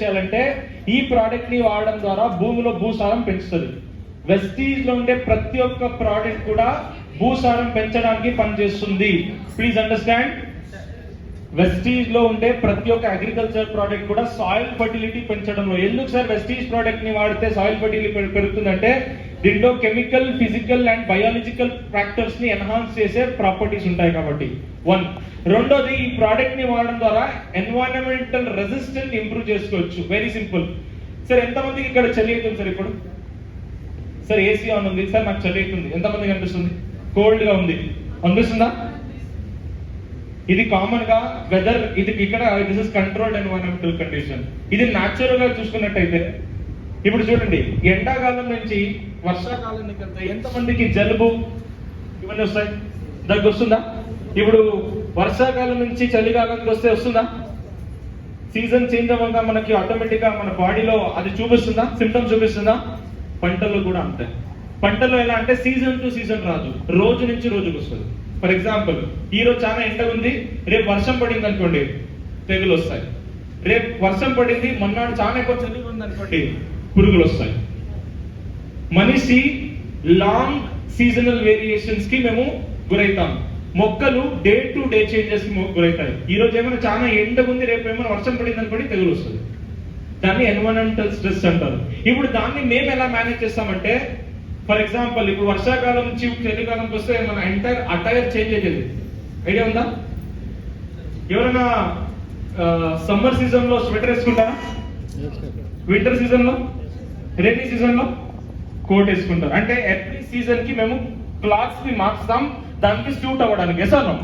చేయాలంటే ఈ ప్రోడక్ట్ని వాడడం ద్వారా భూమిలో భూసారం పెంచుతుంది. వెస్టీజ్లో ఉండే ప్రతి ఒక్క ప్రోడక్ట్ కూడా భూసారం పెంచడానికి పనిచేస్తుంది. ప్లీజ్ అండర్స్టాండ్ వెస్టీజ్లో ఉండే ప్రతి ఒక్క అగ్రికల్చర్ ప్రోడక్ట్ కూడా సాయిల్ ఫర్టిలిటీ పెంచడంలో. ఎందుకు సార్ వెస్టీజ్ ప్రోడక్ట్ని వాడితే సాయిల్ ఫర్టిలిటీ పెరుగుతుందంటే దీంట్లో కెమికల్ ఫిజికల్ అండ్ బయాలజికల్ ఫ్యాక్టర్స్ని ఎన్హాన్స్ చేసే ప్రాపర్టీస్ ఉంటాయి కాబట్టి. వన్ రెండోది ఈ ప్రోడక్ట్ని వాడడం ద్వారా ఎన్వైరన్మెంటల్ రెసిస్టెంట్ ఇంప్రూవ్ చేసుకోవచ్చు. వెరీ సింపుల్ సార్ ఎంతమందికి ఇక్కడ చలి అవుతుంది సార్ ఇప్పుడు? సార్ ఏసీ ఆన్ ఉంది. సార్ నాకు చలి అవుతుంది. ఎంతమందికి అనిపిస్తుంది? కోల్డ్గా ఉంది. అనిపిస్తుందా? ఇది కామన్గా వెదర్ ఇది ఇక్కడ this is controlled environmental condition ఇది న్యాచురల్గా చూసుకున్నట్టయితే ఇప్పుడు చూడండి ఎండాకాలం నుంచి వర్షాకాలానికి వెళ్తే ఎంతమందికి జలుబు ఇవన్నీ వస్తాయి? దగ్గర వస్తుందా ఇప్పుడు వర్షాకాలం నుంచి చలికాలానికి వస్తే వస్తుందా? సీజన్ చేంజ్ అవ్వగా మనకి ఆటోమేటిక్గా మన బాడీలో అది చూపిస్తుందా? సిమ్టమ్స్ చూపిస్తుందా? పంటలు కూడా అంతే. పంటలో ఎలా అంటే సీజన్ టు సీజన్ రాదు. రోజు నుంచి రోజుకు వస్తుంది. ఫర్ ఎగ్జాంపుల్ ఈ రోజు చాలా ఎండ ఉంది రేపు వర్షం పడింది అనుకోండి తెగులు వస్తాయి. రేపు వర్షం పడింది మొన్నాడు చాలా ఎక్కువ చలి ఉంది అనుకోండి పురుగులు వస్తాయి. మనిషి లాంగ్ సీజనల్ వేరియేషన్స్కి మేము గురవుతాం మొక్కలు డే టు డే చేంజెస్ గురవుతాయి ఈ రోజు ఏమైనా చాలా ఎండ ఉంది రేపు ఏమైనా వర్షం పడింది అనుకోండి తెగులు వస్తుంది. దాన్ని ఎన్వైరన్మెంటల్ స్ట్రెస్ అంటారు. ఇప్పుడు దాన్ని మేము ఎలా మేనేజ్ చేస్తామంటే ఫర్ ఎగ్జాంపుల్ ఇప్పుడు వర్షాకాలం నుంచి చలికాలంకి వస్తే మన ఎంటైర్ అటైర్ చేంజ్ అవుతుంది ఐడియా ఉందా? ఎవరైనా సమ్మర్ సీజన్లో స్వెటర్ వేసుకుంటారా? వింటర్ సీజన్లో? రైనీ సీజన్లో? కోట్ వేసుకుంటారు. అంటే ఎవ్రీ సీజన్కి మేము క్లాత్స్ని మార్చుతాం దానికి సూట్ అవ్వడానికి. ఎస్ అన్నాం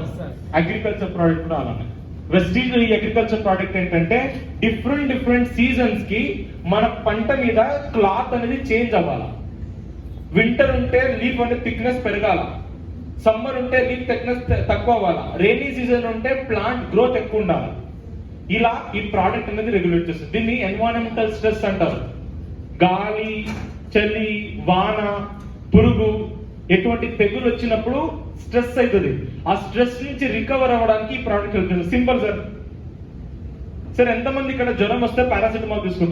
అగ్రికల్చర్ ప్రోడక్ట్ కూడా అలానే. వెస్టీజ్ ఈ అగ్రికల్చర్ ప్రోడక్ట్ ఏంటంటే డిఫరెంట్ డిఫరెంట్ సీజన్స్కి మన పంట మీద క్లాత్ అనేది చేంజ్ అవ్వాలి? వింటర్ ఉంటే లీఫ్ అనేది థిక్నెస్ పెరగాల? సమ్మర్ ఉంటే లీఫ్ థిక్నెస్ తక్కువ అవ్వాలా? రైనీ సీజన్ ఉంటే ప్లాంట్ గ్రోత్ ఎక్కువ ఉండాలి? ఇలా ఈ ప్రోడక్ట్ అనేది రెగ్యులేట్ చేస్తుంది. దీన్ని ఎన్వైరన్మెంటల్ స్ట్రెస్ అంటారు. గాలి చలి వాన పురుగు ఎటువంటి తెగులు వచ్చినప్పుడు స్ట్రెస్ అవుతుంది ఆ స్ట్రెస్ నుంచి రికవర్ అవ్వడానికి ఈ ప్రోడక్ట్ వెళ్తుంది సింపుల్ సార్. సార్ ఎంతమంది ఇక్కడ జ్వరం వస్తే పారాసిటమాల్ తీసుకుంటారు?